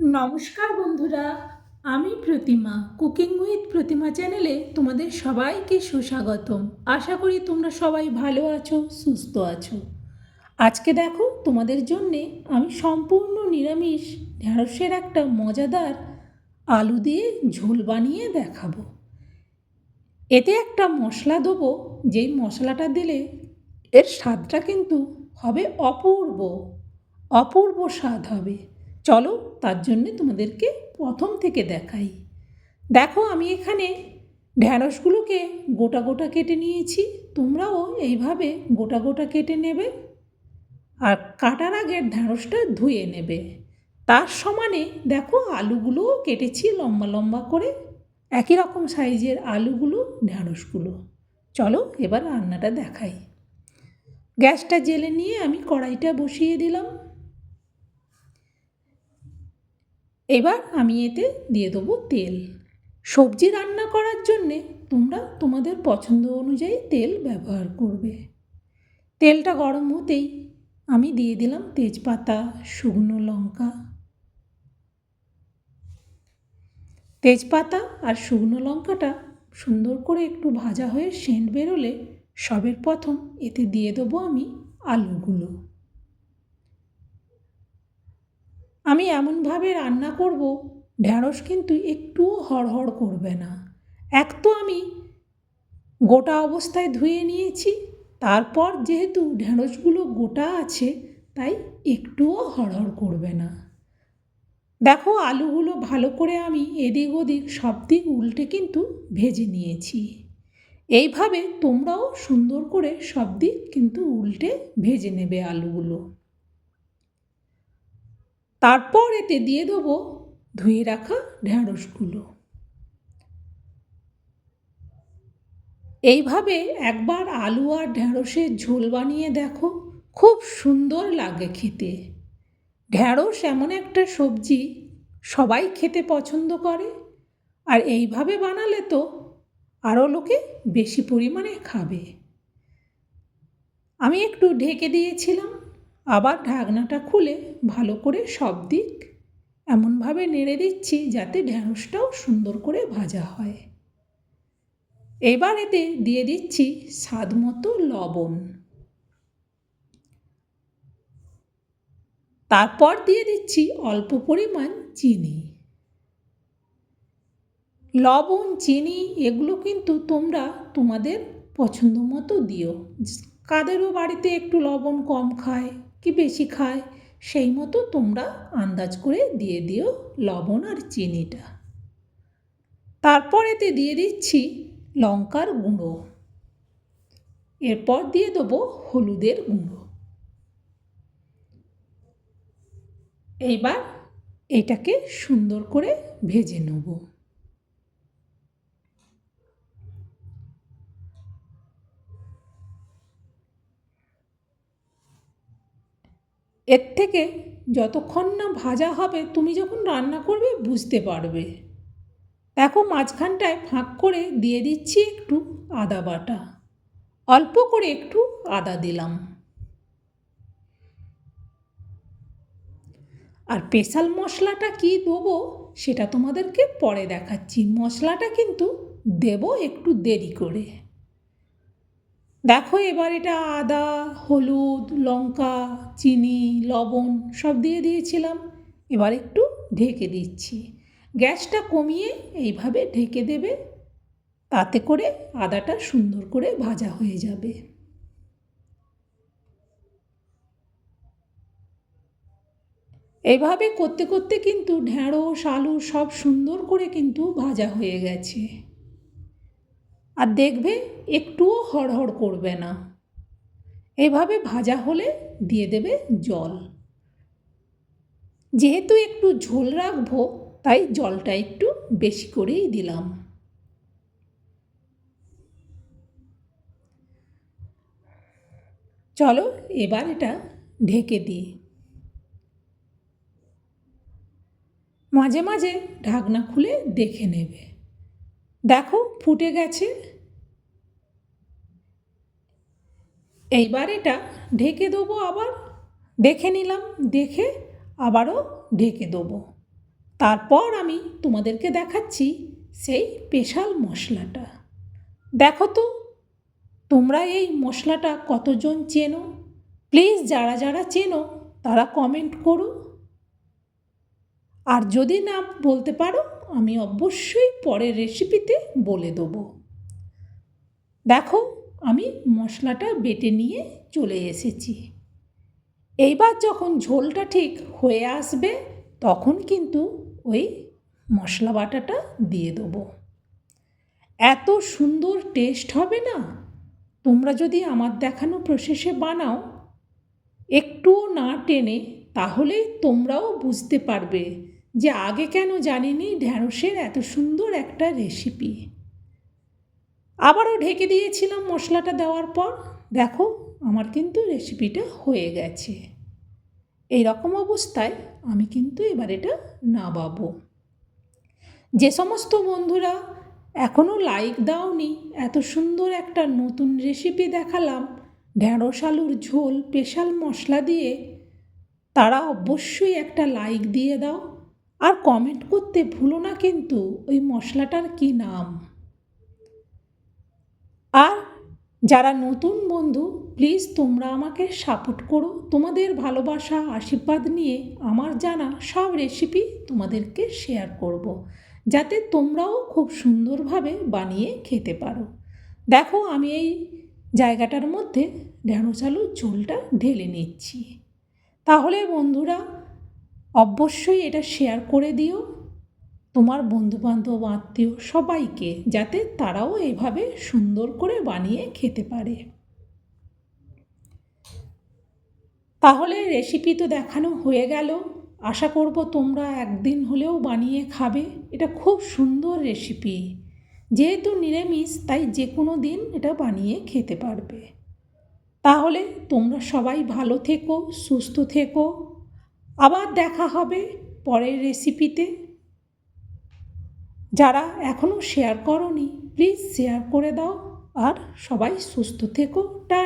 নমস্কার বন্ধুরা, আমি প্রতিমা, কুকিং উইথ প্রতিমা চ্যানেলে তোমাদের সবাইকে সুস্বাগতম। আশা করি তোমরা সবাই ভালো আছো, সুস্থ আছো। আজকে দেখো, তোমাদের জন্যে আমি সম্পূর্ণ নিরামিষ ঢ্যাঁড়সের একটা মজাদার আলু দিয়ে ঝোল বানিয়ে দেখাবো। এতে একটা মশলা দেবো, যেই মশলাটা দিলে এর স্বাদটা কিন্তু হবে অপূর্ব অপূর্ব স্বাদ হবে। চলো তার জন্যে তোমাদেরকে প্রথম থেকে দেখাই। দেখো আমি এখানে ঢ্যাঁড়সগুলোকে গোটা গোটা কেটে নিয়েছি, তোমরাও এইভাবে গোটা গোটা কেটে নেবে আর কাটার আগে ঢ্যাঁড়সটা ধুয়ে নেবে। তার সমানে দেখো আলুগুলোও কেটেছি লম্বা লম্বা করে, একই রকম সাইজের আলুগুলো ঢ্যাঁড়সগুলো চলো এবার রান্নাটা দেখাই। গ্যাসটা জেলে নিয়ে আমি কড়াইটা বসিয়ে দিলাম। এবার আমি এতে দিয়ে দেবো তেল। সবজি রান্না করার জন্যে তোমরা তোমাদের পছন্দ অনুযায়ী তেল ব্যবহার করবে। তেলটা গরম হতেই আমি দিয়ে দিলাম তেজপাতা, শুকনো লঙ্কা। তেজপাতা আর শুকনো লঙ্কাটা সুন্দর করে একটু ভাজা হয়ে সেন্ট বেরোলে সবের প্রথম এতে দিয়ে দেবো আমি আলুগুলো। আমি এমনভাবে রান্না করব ঢ্যাঁড়স কিন্তু একটুও হড়হড় করবে না। এক তো আমি গোটা অবস্থায় ধুয়ে নিয়েছি, তারপর যেহেতু ঢ্যাঁড়সগুলো গোটা আছে, তাই একটুও হড়হড় করবে না। দেখো, আলুগুলো ভালো করে আমি এদিক ওদিক সব দিক উল্টে কিন্তু ভেজে নিয়েছি। এইভাবে তোমরাও সুন্দর করে সব দিক কিন্তু উল্টে ভেজে নেবে আলুগুলো। তারপর এতে দিয়ে দেবো ধুয়ে রাখা ঢ্যাঁড়সগুলো এইভাবে একবার আলু আর ঢ্যাঁড়সের ঝোল বানিয়ে দেখো, খুব সুন্দর লাগে খেতে। ঢ্যাঁড়স এমন একটা সবজি সবাই খেতে পছন্দ করে, আর এইভাবে বানালে তো আরও লোকে বেশি পরিমাণে খাবে। আমি একটু ঢেকে দিয়েছিলাম আবার ঢাকনাটা খুলে ভালো করে সব দিক এমনভাবে নেড়ে দিচ্ছি যাতে ঢ্যাঁড়সটাও সুন্দর করে ভাজা হয়। এবার এতে দিয়ে দিচ্ছি স্বাদ মতো লবণ। তারপর দিয়ে দিচ্ছি অল্প পরিমাণ চিনি। লবণ, চিনি এগুলো কিন্তু তোমরা তোমাদের পছন্দ মতো দিও। কাদেরও বাড়িতে একটু লবণ কম খায়। কি বেশি খায়? সেই মতো তোমরা আন্দাজ করে দিয়ে দিও লবণ আর চিনিটা। তারপর এতে দিয়ে দিচ্ছি লঙ্কার গুঁড়ো। এরপর দিয়ে দেবো হলুদের গুঁড়ো। এইবার এটাকে সুন্দর করে ভেজে নেব। এর থেকে যতক্ষণ না ভাজা হবে, তুমি যখন রান্না করবে, বুঝতে পারবে। দেখো, মাঝখানটায় ফাঁক করে দিয়ে দিচ্ছি একটু আদা বাটা। অল্প করে একটু আদা দিলাম। আর স্পেশাল মশলাটা কি দেবো, সেটা তোমাদেরকে পরে দেখাচ্ছি। মশলাটা কিন্তু দেব একটু দেরি করে। দেখো এবার এটা আদা, হলুদ, লঙ্কা, চিনি, লবণ সব দিয়ে দিয়েছিলাম। এবার একটু ঢেকে দিচ্ছি। গ্যাসটা কমিয়ে এইভাবে ঢেকে দেবে। তাতে করে আদাটা সুন্দর করে ভাজা হয়ে যাবে। এইভাবে করতে করতে কিন্তু ঢ্যাঁড়স, আলু সব সুন্দর করে কিন্তু ভাজা হয়ে গেছে। আর দেখবে একটুও হড়হড় করবে না। এভাবে ভাজা হলে দিয়ে দেবে জল। যেহেতু একটু ঝোল রাখব, তাই জলটা একটু বেশি করেই দিলাম। চলো এবার এটা ঢেকে দিই। মাঝে মাঝে ঢাকনা খুলে দেখে নেবে। দেখো ফুটে গেছে। এইবার এটা ঢেকে দেবো আবার। দেখে নিলাম, দেখে আবারও ঢেকে দেবো। তারপর আমি তোমাদেরকে দেখাচ্ছি সেই স্পেশাল মশলাটা। দেখো তো, তোমরা এই মশলাটা কতজন চেনো? প্লিজ যারা যারা চেনো, তারা কমেন্ট করো। আর যদি না বলতে পারো আমি অবশ্যই পরের রেসিপিতে বলে দেবো। দেখো, আমি মশলাটা বেটে নিয়ে চলে এসেছি। এইবার যখন ঝোলটা ঠিক হয়ে আসবে, তখন কিন্তু ওই মশলা বাটাটা দিয়ে দেবো। এত সুন্দর টেস্ট হবে না? তোমরা যদি আমার দেখানো প্রসেসে বানাও, একটুও না টেনে তাহলে তোমরাও বুঝতে পারবে যে আগে কেন জানিনি ঢ্যাঁড়সের এত সুন্দর একটা রেসিপি আবারও ঢেকে দিয়েছিলাম মশলাটা দেওয়ার পর। দেখো, আমার কিন্তু রেসিপিটা হয়ে গেছে। এই রকম অবস্থায় আমি কিন্তু এবার এটা নাবাবো যে সমস্ত বন্ধুরা এখনও লাইক দাওনি, এত সুন্দর একটা নতুন রেসিপি দেখালাম, ঢ্যাঁড়স আলুর ঝোল, স্পেশাল মশলা দিয়ে, তারা অবশ্যই একটা লাইক দিয়ে দাও। আর কমেন্ট করতে ভুলো না কিন্তু ওই মশলাটার কি নাম? আর যারা নতুন বন্ধু প্লিজ তোমরা আমাকে সাপোর্ট করো। তোমাদের ভালোবাসা, আশীর্বাদ নিয়ে আমার জানা সব রেসিপি তোমাদেরকে শেয়ার করব। যাতে তোমরাও খুব সুন্দরভাবে বানিয়ে খেতে পারো। দেখো, আমি এই জায়গাটার মধ্যে ঢেঁড়স আলুর ঝোলটা ঢেলে নিচ্ছি। তাহলে বন্ধুরা অবশ্যই এটা শেয়ার করে দিও। তোমার বন্ধুবান্ধব, আত্মীয়, সবাইকে, যাতে তারাও এভাবে সুন্দর করে বানিয়ে খেতে পারে। তাহলে রেসিপি তো দেখানো হয়ে গেল। আশা করব তোমরা একদিন হলেও বানিয়ে খাবে। এটা খুব সুন্দর রেসিপি যেহেতু নিরামিষ, তাই যে কোনো দিন এটা বানিয়ে খেতে পারবে। তাহলে তোমরা সবাই ভালো থেকো, সুস্থ থেকো। আবার দেখা হবে পরের রেসিপিতে যারা এখনও শেয়ার করনি প্লিজ শেয়ার করে দাও। আর সবাই সুস্থ থেকো। টা